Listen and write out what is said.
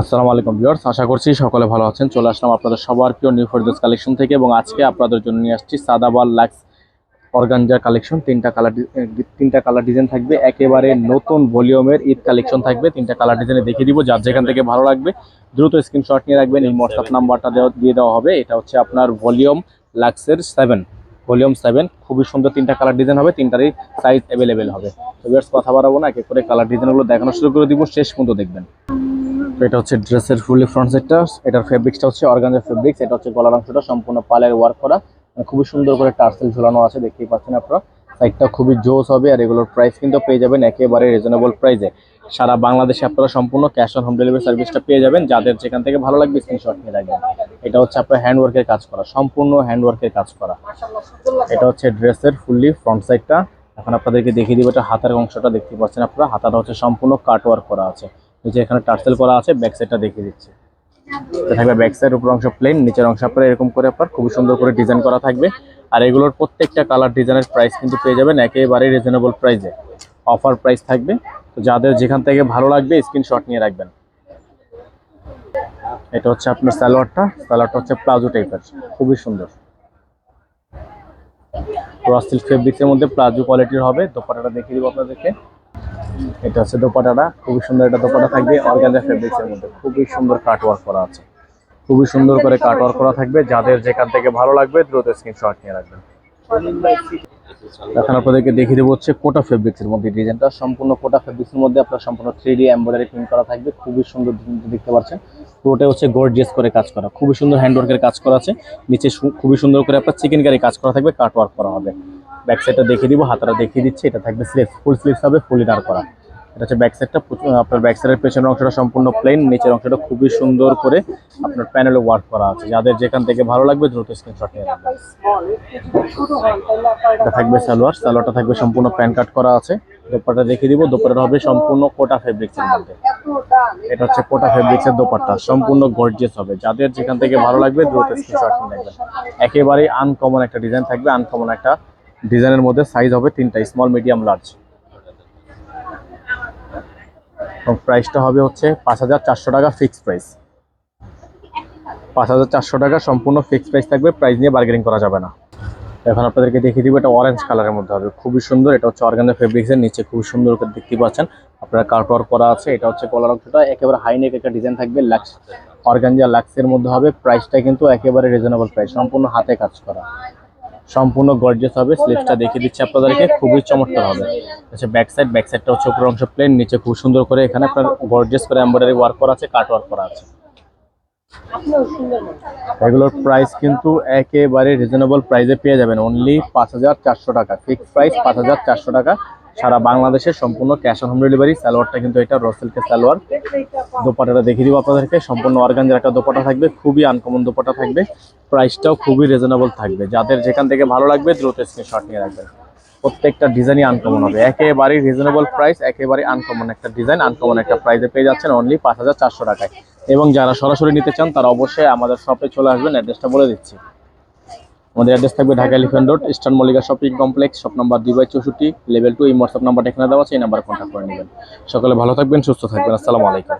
আসসালামু আলাইকুম ভিউয়ার্স, আশা করছি সকলে ভালো আছেন। চলে আসলাম আপনাদের সবার প্রিয় নিউ ফরদোস কালেকশন থেকে এবং আজকে আপনাদের জন্য নিয়ে আসছি সাদাবাল লাক্স অর্গানজার কালেকশন তিনটা কালার তিনটা কালার ডিজাইন থাকবে, একেবারে নতুন ভলিউমের ঈদ কালেকশন থাকবে। তিনটা কালার ডিজাইনে দেখিয়ে দিব, যার যেখান থেকে ভালো লাগবে। দ্রুত স্ক্রিনশট নিয়ে রাখবেন, এই হোয়াটসঅ্যাপ নাম্বারটা দেওয়া, দিয়ে দেওয়া হবে। এটা হচ্ছে আপনার ভলিউম লাক্সের সেভেন ভলিউম সেভেন খুবই সুন্দর তিনটা কালার ডিজাইন হবে, তিনটারই সাইজ অ্যাভেলেবেল হবে। তো কথা বাড়াবো না, এক করে কালার ডিজাইনগুলো দেখানো শুরু করে দিব, শেষ পর্যন্ত দেখবেন। তো এটা হচ্ছে ড্রেসের ফুলি ফ্রন্ট সেটটা, এটার ফেব্রিক্সটা হচ্ছে অর্গানজার ফেব্রিক্স এটা হচ্ছে গলার অংশটা সম্পূর্ণ পালের ওয়ার্ক করা। মানে খুবই সুন্দর করে টার্সেল ঝোলানো আছে, দেখতেই পাচ্ছেন আপনারা। সাইডটা খুবই জোস হবে আর এগুলোর প্রাইস কিন্তু পেয়ে যাবেন একেবারে রিজনেবল প্রাইসে সারা বাংলাদেশে আপনারা সম্পূর্ণ ক্যাশ অন হোম ডেলিভারি সার্ভিসটা পেয়ে যাবেন। যাদের যেখান থেকে ভালো লাগবে স্ক্রিনশট নিয়ে রাখবেন। এটা হচ্ছে আপনার হ্যান্ড ওয়ার্কের কাজ করা, সম্পূর্ণ হ্যান্ড ওয়ার্কের কাজ করা। এটা হচ্ছে ড্রেসের ফুললি ফ্রন্ট সাইডটা এখন আপনাদেরকে দেখিয়ে দিব এটা হাতের অংশটা, দেখতে পাচ্ছেন আপনারা। হাতাটা হচ্ছে সম্পূর্ণ কাট ওয়ার্ক করা আছে। নিচে এখানে টার্সেল করা আছে ব্যাক সাইডটা দেখিয়ে দিচ্ছে। থাকবে ব্যাক সাইড উপর অংশ প্লেন নিচের অংশ আপনার এরকম করে আপনার খুব সুন্দর করে ডিজাইন করা থাকবে। আর এগুলোর প্রত্যেকটা কালার ডিজাইনের প্রাইস কিন্তু পেয়ে যাবেন একেবারেই রিজনেবল প্রাইসে অফার প্রাইস থাকবে। তো যাদের যেখান থেকে ভালো লাগবে স্ক্রিনশট নিয়ে রাখবেন। এটা হচ্ছে আপনার স্যালোয়ারটা স্যালোয়ারটা হচ্ছে প্লাজো টাইপের খুবই সুন্দর। ক্রস সিল্ক ফেব্রিক্সের মধ্যে প্লাজো কোয়ালিটির হবে। দোপাটাটা দেখিয়ে দিব আপনাদেরকে। এটা হচ্ছে দোপাটাটা। খুবই সুন্দর এটা দোপাটা থাকবে অর্গানজা ফেব্রিক্সের মধ্যে। খুবই সুন্দর কাট ওয়ার্ক করা আছে। খুবই সুন্দর করে কাট ওয়ার্ক করা থাকবে। যাদের যেখান থেকে ভালো লাগবে, দ্রুত স্ক্রিনশট নিয়ে রাখবেন। এখন আপনাদেরকে দেখিয়ে দেবো হচ্ছে কোটা ফেব্রিক্সের মধ্যে ডিজাইনটা সম্পূর্ণ কোটা ফেব্রিক্সের মধ্যে আপনার সম্পূর্ণ থ্রি ডি এম্ব্রয়ডারি প্রিন্ট করা থাকবে। খুবই সুন্দর দেখতে পাচ্ছেন। পুরোটা হচ্ছে গর্জিয়াস করে কাজ করা। খুবই সুন্দর হ্যান্ডওয়ার্কের কাজ করা আছে। নিচে খুবই সুন্দর করে আপনার চিকেন কারি কাজ করা থাকবে কাটওয়ার্ক করা হবে। ব্যাক সাইডটা দেখিয়ে দিব, হাতটা দেখিয়ে দিচ্ছে, এটা থাকবে স্লিভস ফুল স্লিভস হবে ফুল ইনার করা। এটা হচ্ছে ব্যাক সাইডটা আপনার ব্যাক সাইডের পেছনের অংশটা সম্পূর্ণ প্লেন নিচের অংশটা খুবই সুন্দর করে আপনার প্যানেলে ওয়ার্ক করা আছে। যাদের যেখান থেকে ভালো লাগবে, দ্রুত স্ক্রিনশট নিয়ে এটা থাকবে সালোয়ার। সালোয়ারটা থাকবে সম্পূর্ণ প্যান কাট করা আছে। দোপাট্টা দেখিয়ে দিব। দোপাট্টা হবে সম্পূর্ণ কোটা ফেব্রিক্সের মধ্যে। এটা হচ্ছে কোটা ফেব্রিক্সের দোপাট্টা। সম্পূর্ণ গর্জিয়াস হবে। যাদের যেখান থেকে ভালো লাগবে, দ্রুত স্ক্রিনশট নিয়ে একেবারেই আনকমন একটা ডিজাইন থাকবে। আনকমন একটা ডিজাইনের মধ্যে সাইজ হবে তিনটা স্মল মিডিয়াম লার্জ এবং প্রাইসটা হবে হচ্ছে পাঁচ হাজার চারশো টাকা ফিক্সড প্রাইস পাঁচ হাজার চারশো টাকা সম্পূর্ণ ফিক্সড প্রাইস থাকবে প্রাইস নিয়ে বার্গেনিং করা যাবে না। এখন আপনাদেরকে দেখিয়ে দিব, এটা অরেঞ্জ কালারের মধ্যে হবে। খুবই সুন্দর, এটা হচ্ছে অর্গানজা ফেব্রিক্সের নিচে খুবই সুন্দর করে দেখতে পাচ্ছেন। আপনারা কার্ট ওয়ার্ক করা আছে, এটা হচ্ছে কলার অংশটা, একেবারে হাই নেক একটা ডিজাইন থাকবে লাক্স অর্গানজা লাক্সের মধ্যে হবে। প্রাইসটা কিন্তু একেবারে রিজনেবল প্রাইস সম্পূর্ণ হাতে কাজ করা। সম্পূর্ণ গর্জেস হবে স্লিভসটা দেখে দিচ্ছি আপনাদেরকে খুবই চমৎকার হবে। আচ্ছা ব্যাক সাইড ব্যাক সাইডটা হচ্ছে উপর অংশ প্লেন নিচে খুব সুন্দর করে এখানে আপনার গর্জেস করে এমব্রয়ডারি ওয়ার্ক করা আছে কাট ওয়ার্ক করা আছে। এগুলোর প্রাইস কিন্তু একেবারে রিজনেবল প্রাইসে পেয়ে যাবেন অনলি পাঁচ হাজার চারশো টাকা ফিক্সড প্রাইস পাঁচ হাজার চারশো টাকা। সারা বাংলাদেশে সম্পূর্ণ ক্যাশ অন হোম ডেলিভারি সালোয়ারটা কিন্তু এটা রসেলকের সালোয়ার। দোপাটাটা দেখিয়ে দিব আপনাদেরকে। সম্পূর্ণ অর্গানজার একটা দোপাটা থাকবে, খুবই আনকমন দোপাটা থাকবে। প্রাইসটাও খুবই রিজনেবল থাকবে। যাদের যেখান থেকে ভালো লাগবে, দ্রুত স্ক্রিনশট নিয়ে রাখবেন। প্রত্যেকটা ডিজাইনই আনকমন হবে। একেবারেই রিজনেবল প্রাইস একেবারে আনকমন একটা ডিজাইন আনকমন একটা প্রাইসে পেয়ে যাচ্ছেন অনলি পাঁচ হাজার চারশো টাকায়। এবং যারা সরাসরি নিতে চান, তারা অবশ্যই আমাদের শপে চলে আসবেন। অ্যাড্রেসটা বলে দিচ্ছি। আমাদের অ্যাড্রেস থাকবে Dhaka elephant road eastern Mallika shopping complex shop number দুই বাই চৌষট্টি লেভেল টু এই হোয়াটসঅ্যাপ নাম্বারটা এখানে দেওয়া আছে, এই নাম্বারে কন্ট্যাক্ট করে নেবেন। সকলে ভালো থাকবেন, সুস্থ থাকবেন, আসসালামু আলাইকুম।